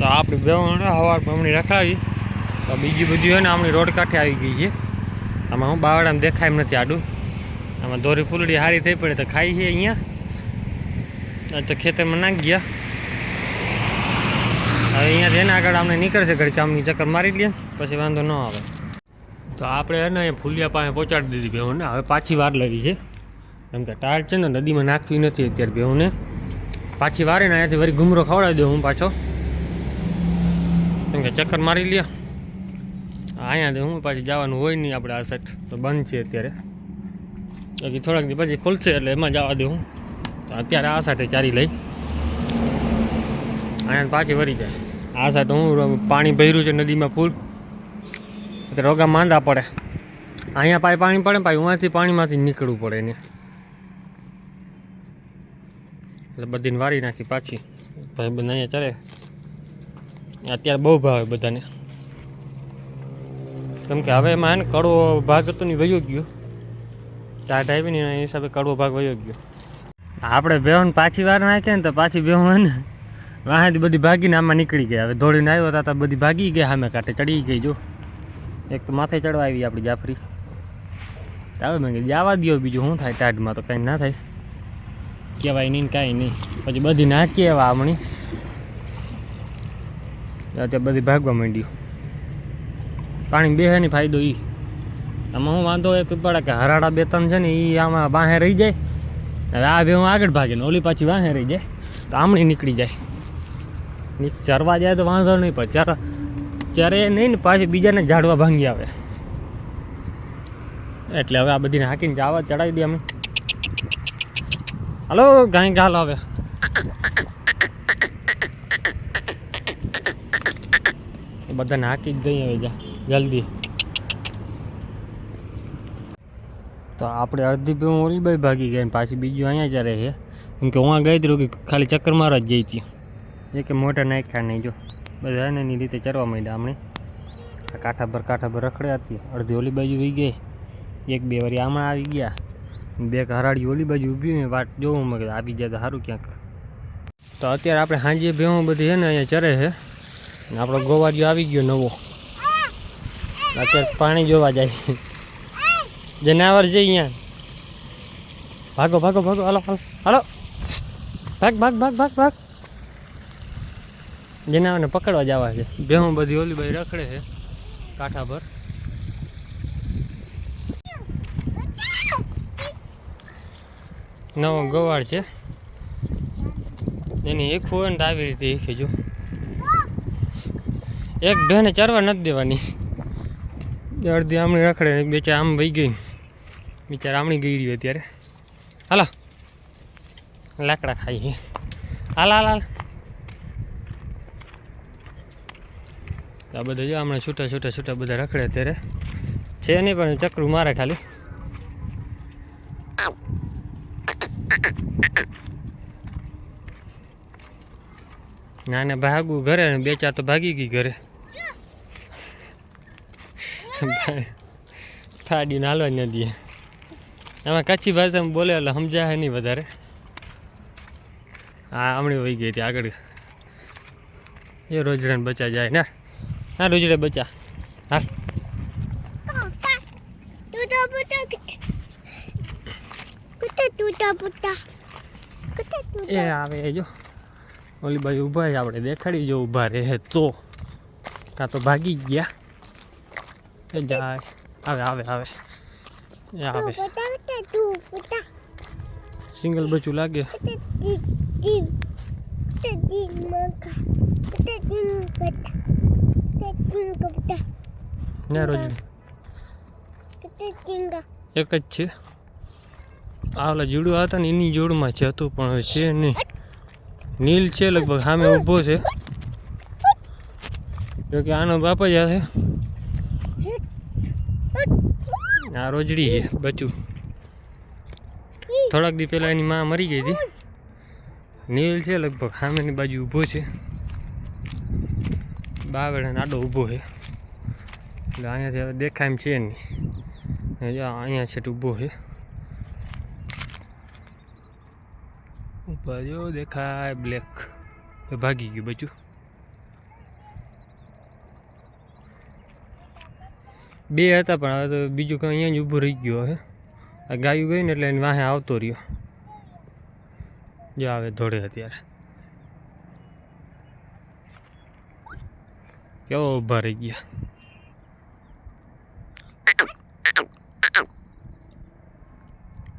તો આપણે બે હવાર હમણાં રખડાવી. તો બીજી બધી હોય ને હમણાં રોડ કાંઠે આવી ગઈ છે. આમાં હું બાવડામાં દેખાય નથી આડું. આમાં દોરી ફૂલડી સારી થઈ પડે તો ખાઈ છે અહીંયા. તો ખેતરમાં નાખી ગયા. હવે અહીંયાથી એના આગળ આપણે નીકળશે ઘડી કામની ચક્કર મારી લઈએ પછી વાંધો ન આવે. તો આપણે હે ને અહીંયા ફૂલિયા પાસે પહોંચાડી દીધી બેહુને હવે પાછી વાર લેવી છે. કેમ કે ટાયર છે ને નદીમાં નાખવી નથી અત્યારે બેહુને પાછી વારે ને અહીંયાથી વળી ઘૂમરો ખવડાવી દઉં હું પાછો. ચક્કર મારી લે અહીંયાથી હું પાછી જવાનું હોય નહીં આપણે આ સાઈડ તો બંધ છે અત્યારે. બાકી થોડાક દી પછી ખુલશે એટલે એમાં જવા દે હું. અત્યારે આ સાથે ચારી લઈ. અહીંયા પાછી વળી જાય. આ સાથે હું પાણી ભર્યું છે નદીમાં ફૂલ. એટલે રોગા માંદા પડે. અહીંયા પાછી પાણી પડે પાછી ઉમાંથી પાણીમાંથી નીકળવું પડે એને. એટલે બધીને વારી નાખી પાછી. ભાઈ બધા અહીંયા ચડે. અત્યારે બહુ ભાવે બધાને. કેમ કે હવે એમાં કડવો ભાગ હતો ને વયો ગયો. ચાર ટાઈપી ને એના હિસાબે કડવો ભાગ વયો ગયો. આપણે બેહોન પાછી વાર નાખીએ ને તો પાછી બેહોન હે બધી ભાગીને આમાં નીકળી ગયા. હવે દોડીને આવ્યો હતા બધી ભાગી ગયા સામે કાંઠે, ચડી ગઈ જો. એક તો માથે ચડવા આવી આપણી જાફરી. આવે મેં કીધું જવા દો બીજું, શું થાય? ટાઢમાં તો કંઈ ના થાય. કહેવાય નહીં કાંઈ નહીં. પછી બધી નાખીએ એવા અત્યારે બધી ભાગવા માંડ્યું પાણી બેહે નહીં ફાયદો એ આમાં હું વાંધો એક પડે કે હરાડા બે ત્રણ છે ને એ આમાં બાહે રહી જાય. હવે આ બે હું આગળ ભાગે ને ઓલી પાછી વાહે રહી જાય. તો આમણી નીકળી જાય. ચરવા જાય તો વાંધો નહીં, પણ ચર, ચરે નહીં ને પાછી બીજાને ઝાડવા ભાંગી આવે. એટલે હવે આ બધીને હાકીને જાવા ચડાવી દઈએ અમે. હલો, ગાય ગાલ હવે બધાને હાકી જ દઈએ જા જલ્દી. તો આપણે અડધી પે હું ઓલી બાઈ ભાગી ગયા પાછી બીજું અહીંયા જ્યારે છે. કેમ કે હું ગઈ હતી કે ખાલી ચક્કર મારવા જ ગઈ હતી. એ કે મોટા નાખ્યા નહીં જો. બધા એની રીતે ચરવા માંડ્યા હમણે કાંઠા પર કાંઠા પર રખડ્યા હતી. અડધી ઓલી બાજુ વહી ગઈ. એક બે વારી આમણા આવી ગયા. બે હરાડી ઓલી બાજુ ઊભી હોય વાટ જોવું મેં આવી જાય તો સારું ક્યાંક. તો અત્યારે આપણે સાંજે ભેહું બધી છે ને અહીંયા ચરે છે. આપણો ગોવારિયો આવી ગયો નવો. અત્યારે પાણી જોવા જાય. જનાવર છે અહીંયા. ભાગો ભાગો ભાગો. હાલો હાલો હાલો. ભાગ ભાગ ભાગ ભાગ ભાગ. જનાવરને પકડવા જવા છે. ભેહું બધી ઓલી બાઈ રખડે છે. કાંઠા પર. નવો ગવાળ છે. એની એક હોય ને આવી રીતે એક જો. એક બેને ચરવા નથી દેવાની. અડધી આમણી રખડે બે ચાર આમ વહી ગઈ બિચાર આમણી ગઈ રહી અત્યારે. હાલો. લાકડા ખાઈ હાલ હાલ હાલ. આ બધા જો હમણાં છૂટા છૂટા છૂટા બધા રખડે અત્યારે. છે નહીં પણ ચક્રું મારે ખાલી. ના ને ભાગવું ઘરે બે ચાર તો ભાગી ગઈ ઘરે. ફાડીને હાલવા ન દે એમાં કચ્છી ભાષામાં બોલે એટલે સમજાય નહીં વધારે. હા હમણાં વહી ગઈ હતી આગળ. એ રોજડાને બચા જાય. ને હા રોજડે બચા. હા Tuta puta. Kuta tuta puta. Kuta tuta. એ આવે જો. ઓલી બાજુ ઊભા આપણે દેખાડી જો ઊભા રહે તો. કાં તો ભાગી ગયા. એ જાય આવે આવે આવે એ આવે. સિંગલ બચું લાગે. ના રોજ એક જ છે. આ ઓલા જીડું હતા ને એની જોડમાં છે હતું પણ છે નહીં. નીલ છે લગભગ સામે ઊભો છે. જોકે આનો બાપ જ હશે આ રોજડી છે બચું થોડાક દી પહેલાં એની માં મરી ગઈ હતી. નીલ છે લગભગ, સામેની બાજુ ઊભો છે. બાવેડા આડો ઊભો છે. એટલે અહીંયાથી હવે દેખાય એમ છે નહીં. જો, અહીંયા છે ઊભો છે. ઉપર જો દેખાય બ્લેક ભાગી ગયું બચું બે હતા, પણ હવે તો બીજું કંઈ અહીંયા જ ઊભું રહી ગયો હે આ ગાયું ગઈ ને એટલે એની વાહે આવતો રહ્યો. જો આવે ધોળે અત્યારે. કેવો ઊભા રહી ગયા.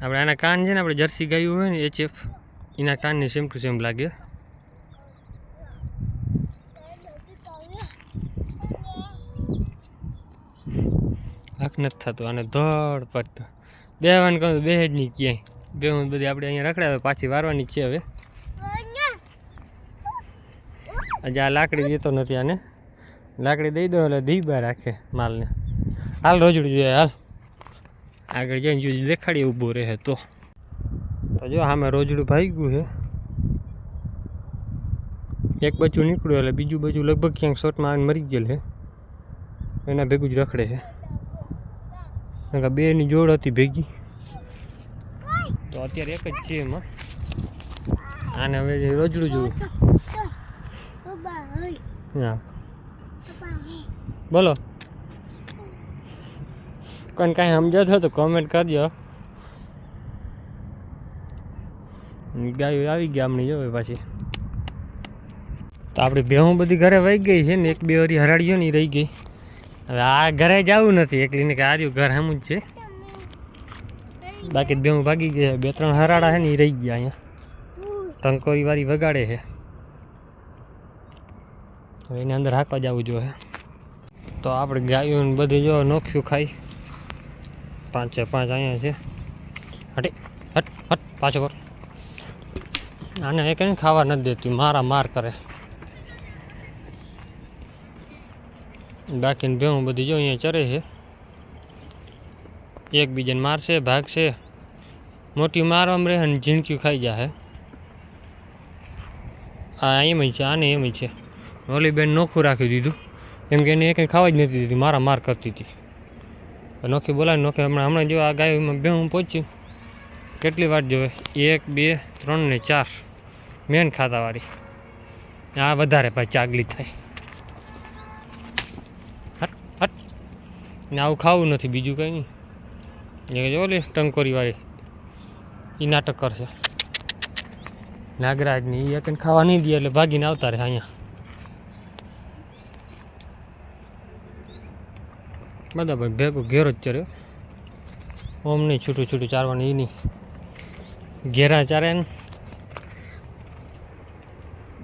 આપણે આના કાન છે ને, આપણે જર્સી ગાયું હોય ને, એચએફ, એના કાનને સેમ ટુ સેમ લાગે. આંખ નથી થતું અને ધડ પડતો. વાન કહું બેહે જ નહીં ક્યાંય. બે હું બધી આપણે અહીંયા રખડાવે, પાછી વારવાની છે હવે. આજે આ લાકડી દેતો નથી આને. લાકડી દઈ દો એટલે ધીબા રાખે માલને. હાલ રોજડું જોઈએ, હાલ. આગળ જઈને જો દેખાડીએ ઊભો રહે તો. તો જો સામે રોજડું ભાગ્યું છે. એક બચ્ચું નીકળ્યું એટલે બીજું બચ્ચું લગભગ ક્યાંક શોર્ટમાં આવીને મરી ગયેલ છે. એના ભેગું જ રખડે છે. કારણ કે બેની જોડ હતી ભેગી. તો અત્યારે એક જ છે એમાં. આને હવે રજડું જોયું. હા. બોલો. કોઈને કાંઈ સમજાતો તો કોમેન્ટ કરજો. ગાયો આવી ગયા આમની જોવે પાછી. તો આપણી ભેહું બધી ઘરે વહી ગઈ છે ને એક બે વરી હરાડીઓ ની રહી ગઈ. હવે આ ઘરે જવું નથી. એકલીને કે આજુ ઘર હમું જ છે. બાકી બે હું ભાગી ગયા. બે ત્રણ હરાડા છે ને એ રહી ગયા અહીંયા. ટંકોરી વાળી વગાડે છે. હવે એની અંદર હાંકવા જવું જોઈએ. તો આપણે ગાયું બધું જો નોખ્યું ખાઈ. પાંચે પાંચ અહીંયા છે. હટી, હટ હટ, પાછો કર. આને એ કંઈ ખાવા નથી દેતી. મારા માર કરે. બાકીની ભેહું બધી જો અહીંયા ચરે છે. એકબીજાને મારશે, ભાગશે. મોટી મારવામાં રહે અને ઝીણક્યું ખાઈ જાય આ એમ છે, આને એમ છે. ઓલી બેન નોખું રાખી દીધું. કેમ કે એને એ કંઈ ખાવા જ નથી દીધી, મારા માર કરતી હતી. નોખી બોલાવી નોખી, હમણાં હમણાં જો આ ગાયમાં બે હું પહોંચ્યું. કેટલી વાર જોવે? એક, બે, ત્રણ ને ચાર. મેન ખાતાવાળી. આ વધારે ભાઈ ચાગલી થાય. ને આવું ખાવું નથી, બીજું કંઈ નહીં. જો લે, ટંકોરી એ નાટક કરશે. નાગરાજની એ કંઈ ખાવા નહીં દે, એટલે ભાગીને આવતા રહે અહીંયા. બધા ભાઈ ભેગો ઘેરો જ ચર્યો ઓમ નહીં, છૂટું છૂટું ચારવાનું એ નહીં. ઘેરા ચારે ને.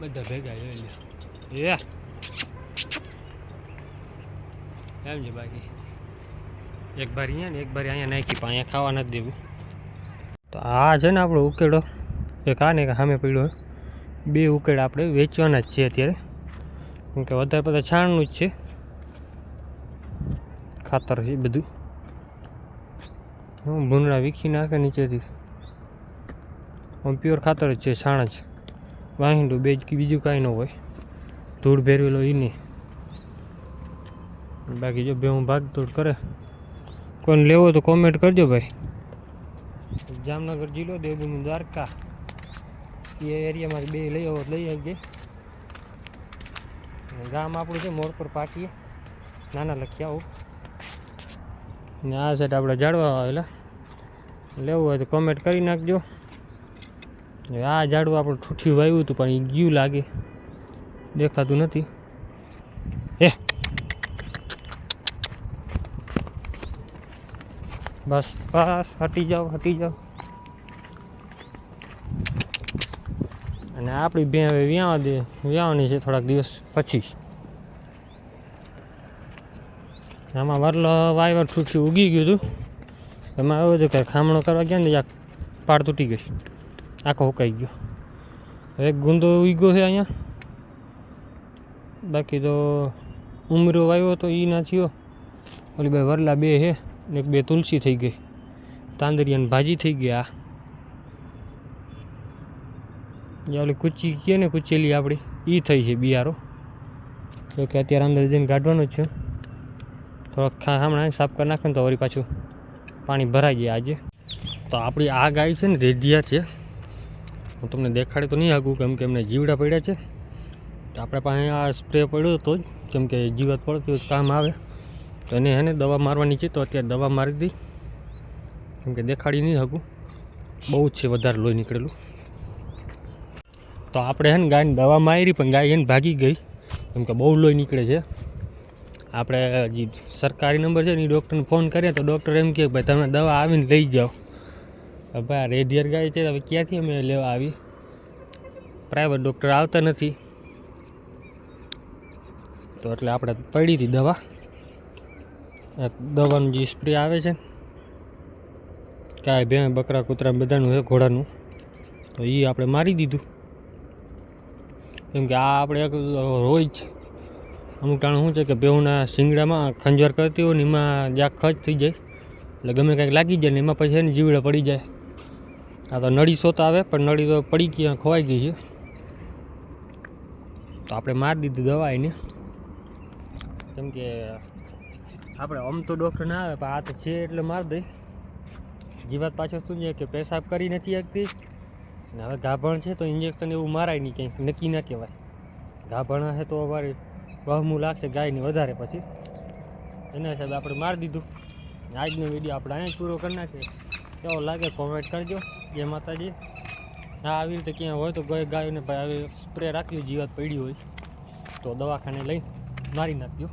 બધા ભેગા જોઈ એમ છે બાકી. એક ભાર અહીંયા ને એક ભાર અહીંયા નાખી, પણ અહીંયા ખાવા નથી દેવું. તો આ છે ને આપણો ઉકેડો. એક આ ને એક સામે પડ્યો બે ઉકેડા આપણે વેચવાના જ છે અત્યારે. કેમ કે વધારે પડતા છાણનું જ છે. ખાતર છે બધું. હું ભૂંડા વીખી નાખે નીચેથી. આમ પ્યોર ખાતર જ છે, છાણ જ. વાહિંડું બે બીજું કાંઈ ન હોય. ધૂળ ભેરવેલો એ નહીં. બાકી જો બે હું ભાગદોડ કરે. કોઈને લેવો તો કોમેન્ટ કરજો ભાઈ. જામનગર જિલ્લો, દેવભૂમિ દ્વારકા. એ એરિયામાં બે લઈ આવો, લઈ આવજે. ગામ આપણું છે મોડ પર પાટીએ. નાના લખી આવું ને આ સાઈડ આપણે ઝાડવા આવેલા. લેવું હોય તો કોમેન્ટ કરી નાખજો. આ ઝાડવું આપણે ઠૂઠિયું વાવ્યું હતું, પણ એ ગયું લાગે. દેખાતું નથી. બસ બસ, હટી જાઓ હટી જાઓ. અને આપણી બે હવે વ્યાવા દે, વ્યાવાની છે થોડાક દિવસ પછી. આમાં વરલો વાયવર ઠૂઠી ઉગી ગયું હતું. એમાં એવું હતું કે ખામણો કરવા ગયા ને પાડ તૂટી ગઈ. આખો હુકાઈ ગયો. એક ગુંદો ઉગ્યો છે અહીંયા. બાકી તો ઉમરો વાવ્યો તો એ ના થયો. ઓલી ભાઈ વરલા બે છે. ને બે તુલસી થઈ ગઈ. તાંદરિયાની ભાજી થઈ ગઈ આ. ઓલી કૂચી કહે ને કૂચેલી આપણી એ થઈ છે બિયારો. જો કે અત્યારે અંદર જઈને કાઢવાનું જ છે. થોડોક હમણાં સાફ કરી નાખે ને તો વળી પાછું પાણી ભરાઈ ગયા આજે. તો આપણી આ ગાય છે ને રેડિયા છે. હું તમને દેખાડી તો નહીં આગું, કેમ કે એમને જીવડા પડ્યા છે. આપણે પાસે આ સ્પ્રે પડ્યો હતો જ, કેમ કે જીવત પડતી કામ આવે. તો એને એને દવા મારવાની છે તો અત્યારે દવા મારી દઈ કેમ કે દેખાડી નહીં શકું. બહુ જ છે વધારે લોહી નીકળેલું. તો આપણે હે ને ગાયને દવા મારી, પણ ગાય એને ભાગી ગઈ. કેમ કે બહુ લોહી નીકળે છે. આપણે જે સરકારી નંબર છે ને એ ડૉક્ટરને ફોન કરીએ તો ડૉક્ટર એમ કહે ભાઈ તમે દવા આવીને લઈ જાઓ. ભાઈ આ રેડિયર ગાય છે હવે ક્યાંથી અમે લેવા આવી પ્રાઇવેટ ડૉક્ટર આવતા નથી. તો એટલે આપણે પડી હતી દવા. એક દવાનું જે સ્પ્રે આવે છે, કાંઈ ભેં બકરા, કૂતરા બધાનું છે, ઘોડાનું. તો એ આપણે મારી દીધું. કેમ કે આ આપણે એક રોજ અમુક ટાણું શું છે કે ભેહુના શિંગડામાં ખંજવાર કરતી હોય ને એમાં જ્યાં ખચ થઈ જાય, એટલે ગમે કાંઈક લાગી જાય ને એમાં પછી એની જીવડા પડી જાય. આ તો નળી સોતા આવે, પણ નળી તો પડી ગઈ ખોવાઈ ગઈ છે. તો આપણે મારી દીધી દવા એને કેમ કે આપણે આમ તો ડૉક્ટર ના આવે, પણ આ તો છે એટલે મારી દઈ જીવાત પાછળ શું છે કે પેશાબ કરી નથી શકતી. ને હવે ગાભણ છે તો ઇન્જેક્શન એવું મારાય નહીં ક્યાંય, નક્કી ના કહેવાય. ગાભણ હશે તો અમારી વહમું લાગશે ગાયની વધારે પછી. એના હિસાબે આપણે મારી દીધું. આજનો વીડિયો આપણે અહીંયા પૂરો કરી નાખીએ. કેવો લાગે કોમેન્ટ કરજો. જય માતાજી. હા, આવી રીતે ક્યાં હોય તો ગાય ગાયોને ભાઈ આવી સ્પ્રે રાખ્યો જીવાત પડી હોય તો દવાખાને લઈને મારી નાખ્યો